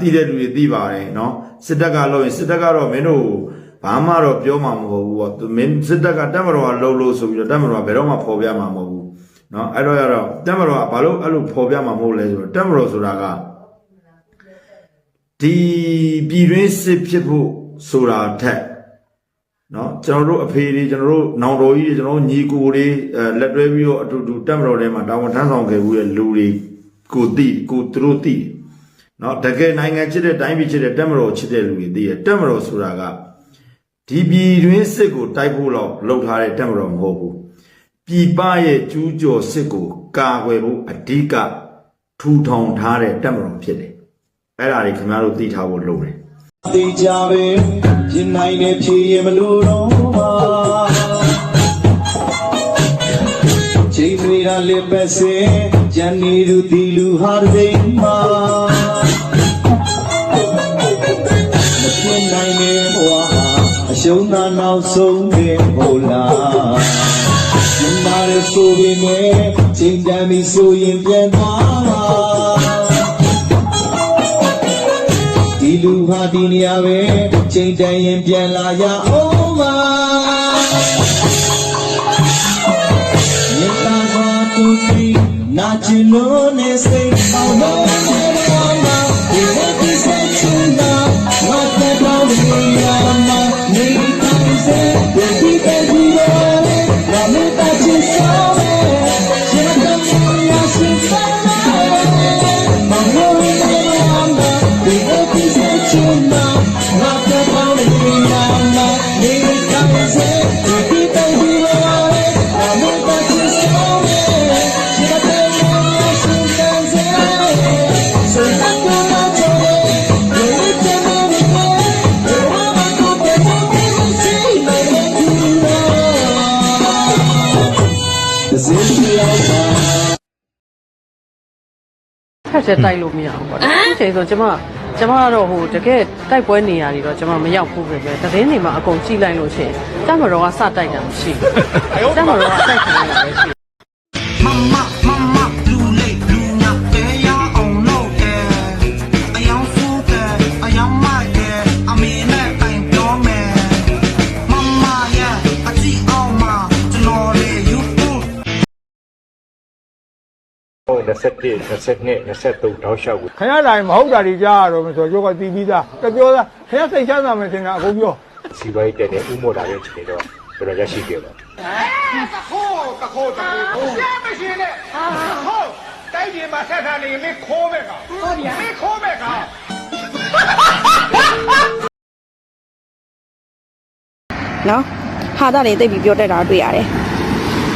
တီးတဲ့လူတွေတီးပါတယ်နော်စစ်တပ်ကလို့ရင်စစ်တပ်ကတော့မင်းတို့ဘာမှတော့ပြောမှာမဟုတ်ဘူးပေါ့သူမင်းစစ်တပ်ကတက်မတော်ကလှုပ်လို့ဆိုပြီးတော့တက်မတော်ကဘယ်တော့မှဖော်ပြမှာမဟုတ်ဘူးနော်အဲ့တော့ရတော့တက်မတော်ကဘာလို့အဲ့လိုဖော်ပြမှာမဟုတ်လဲဆိုတော့တက်မတော်ဆိုတာကဒီပြည်တွင်းစစ်ဖြစ်ဖို့ဆိုတာထက်နော်ကျွန်တော်တို့အဖေတွေကျွန်တော်တို့နောင်တော်ကြီးတွေကျွန်တော်တို့ညီကိုတွေအဲလက်တွဲပြီးတော့အတူတူတက်မတော်ထဲမှာတာဝန်ထမ်းဆောင်ခဲ့ဘူးတဲ့လူတွေကိုတိကိုသူတို့တိတယ် နော်တကယ်နိုင်ငံချစ်တဲ့တိုင်းပြည်ချစ်တဲ့တက်မတော်ချစ်တဲ့လူတွေသိရတက်မတော်ဆိုတာကဒီပြည်တွင်းစစ်ကိုတိုက်ဖို့တော့လှုပ်ထားတဲ့တက်မတော်မဟုတ်ဘူးပြည်ပရဲ့ကျူးကျော်စစ်ကိုကာကွယ်ဖို့အဓိကထူထောင်ထားတဲ့တက်မတော်ဖြစ်တယ်အဲ့ဒါတွေခင်ဗျားတို့သိထားဖို့လုပ်တယ်သိကြပဲပြင်နိုင်တယ်ဖြေရင်မလို့တော့ပါချိန်တွေကလည်းပဲစင်ကြံနေသူဒီလူဟာတဲ့စိမ်မှာမ နိုင်တဲ့ဘဝဟာအရှုံးသာနောက်ဆုံးပဲဟုတ်လားဒီမှာလည်းဆိုပေမဲ့ချိန်တန်ပြီဆိုရင်ပြန်သွားပါဒီလူဟာဒီနေရာပဲချိန်တန်ရင်ပြန်လာရအောင်ပါမြေတာစွာတူပြီးနာချင်လို့နေစိတ်အောင်လို့ ချက်တိုက်လို့မရဘူးပေါ့နော်အခုချိန်ဆိုကျမကျမကတော့ဟိုတကယ်တိုက်ပွဲနေရာတွေတော့ကျမမရောက်ဘူးပဲပဲသတင်းတွေမှာအကုန်ကြည့်လိုက်လို့ရှိရင်တက်မတော်ကစတိုက်တာမရှိဘူးတက်မတော်ကအတိုက်ခံရတာပဲရှိ 21 22 23တောက်လျှောက်ကိုခင်ဗျားလာရင်မဟုတ်တာတွေကြားရတော့မယ်ဆိုတော့ကျောက်ကတီးပြီးသားတပြောသားခင်ဗျားစိတ်ချမ်းသာမယ်ထင်တာအကုန်ပြောစီပိုင်းတက်နေဥမော့တာရဲ့ချိန်တော့တော်တော်ရရှိခဲ့ပါတခိုးတခိုးတခိုးရှမ်းမရှင်နဲ့ဟုတ်တိုက်ရင်မဆက်ထားနေမင်းခိုးပဲကဟုတ်ပြီမင်းခိုးပဲကနော်ဟာတာတွေတိတ်ပြီးပြောတတ်တာတွေ့ရတယ်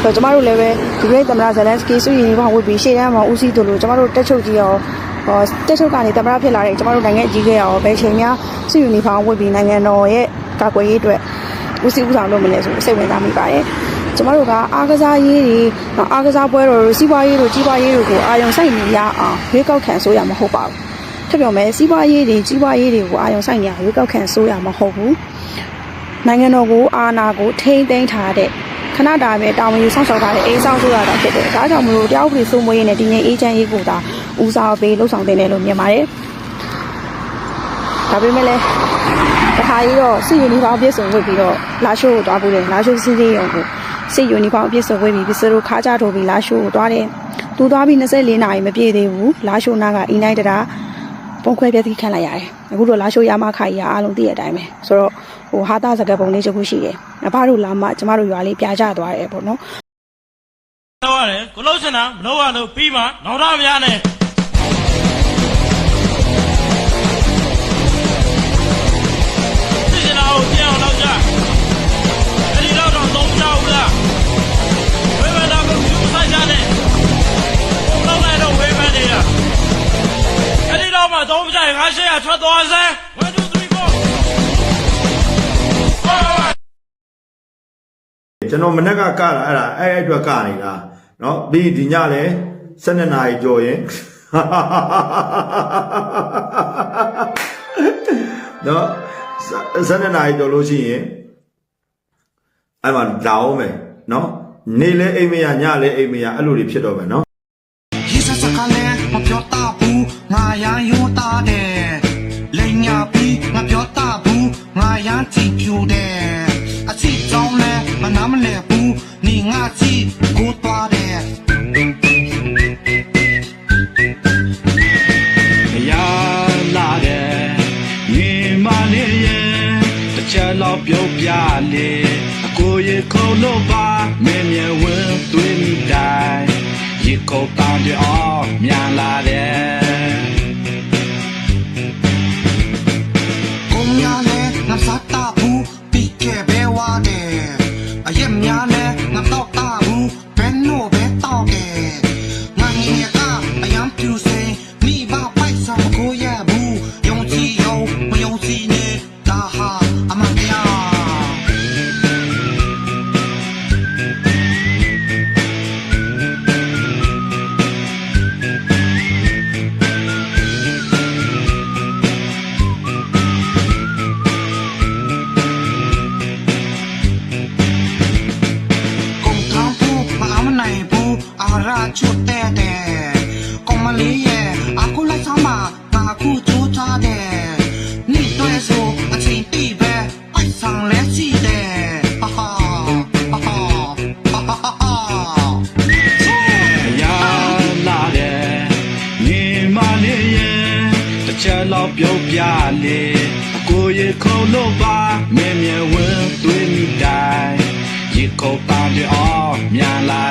ဆိုတော့ကျမတို့လည်းပဲဒီနေ့သမရဇလန်စကီစုရင်ဘောင်းဝတ်ပြီးရှေ့တန်းမှာဦးစီးတို့လို့ကျမတို့တက်ချုပ်ကြီးရောဟောတက်ချုပ်ကနေသမရဖြစ်လာတဲ့ကျမတို့နိုင်ငံအကြီးအကဲရောဘယ်ချိန်များစုယူနီဖောင်းဝတ်ပြီးနိုင်ငံတော်ရဲ့ကာကွယ်ရေးအတွက်ဦးစီးဦးဆောင်လုပ်မလဲဆိုစိတ်ဝင်စားမိပါတယ်ကျမတို့ကအားကစားရေးတွေနော်အားကစားပွဲတော်တို့စီးပွားရေးတို့ကြီးပွားရေးတို့ကိုအာရုံစိုက်နေရအောင်ရွေးကောက်ခံဆိုရမှာမဟုတ်ပါဘူးထပ်ပြောမယ်စီးပွားရေးတွေကြီးပွားရေးတွေကိုအာရုံစိုက်နေရရွေးကောက်ခံဆိုရမှာမဟုတ်ဘူးနိုင်ငံတော်ကိုအာဏာကိုထိမ့်သိမ်းထားတဲ့ ခဏတာပဲတာဝန်ယူဆောင်ရှောက်ထားတဲ့အေးဆောင်ဆိုတာတာဖြစ်တယ်။ဒါကြောင့်မလို့တရားဥပဒေစိုးမိုးရေးနဲ့တည်ငြိမ်အေးချမ်းရေးကိုသာဦးစားပေးလှုပ်ဆောင်တင်တယ်လို့မြင်ပါတယ်။ဒါပေမဲ့လည်းတခါကြီးတော့စစ်ယူနီဖောင်းအပြည့်စုံဝတ်ပြီးတော့လာရှိုးကိုတွားဖို့တယ်လာရှိုးစီးစီးရုံကိုစစ်ယူနီဖောင်းအပြည့်စုံဝတ်ပြီးပစ္စည်းတို့ခါကြထိုးပြီးလာရှိုးကိုတွားတယ်။သူတွားပြီး24နာရီမပြည့်သေးဘူးလာရှိုးနာကအီနိုင်တရာ ပုံခွဲပြည့်တိခံလိုက်ရတယ်အခုတော့လာရှိုးရမခါကြီးကအားလုံးသိရတဲ့အတိုင်းပဲဆိုတော့ဟိုဟာတာစကပုံလေးတစ်ခုရှိတယ်အဖတို့လာမှကျမတို့ရွာလေးပြာကျသွားတယ်ပေါ့နော်တော့ရတယ်ကိုလုံးစင်တာမလို့ရလို့ပြီးမှနောက်တော့များနဲ့ ထွက်သွားစမ်း1 2 3 4 ကျွန်တော်မနေ့ကကတာအဲ့ဒါအဲ့အဲ့အတွက်ကနေတာเนาะပြီးဒီညလဲ12နာရီကြော်ရင်เนาะ12နာရီကြော်လို့ရှိရင်အဲ့မှာလာအောင်မယ်เนาะနေလဲအိမ်မရညလဲအိမ်မရအဲ့လိုတွေဖြစ်တော့မယ်เนาะ ချက်လောက်ပြုတ်ပြလေကိုရေခုံလို့ပါမင်းမြဝင်းသွေးမိတိုင်းရေခုံတန်တဲ့အောင်မြန်လာတယ် တော်ပြုတ်ပြလေကိုရေခုံလို့ပါမြဲမြဲဝင်သွေးမိတိုင်းရေခုံတန်တွေအောင်မြန်လာ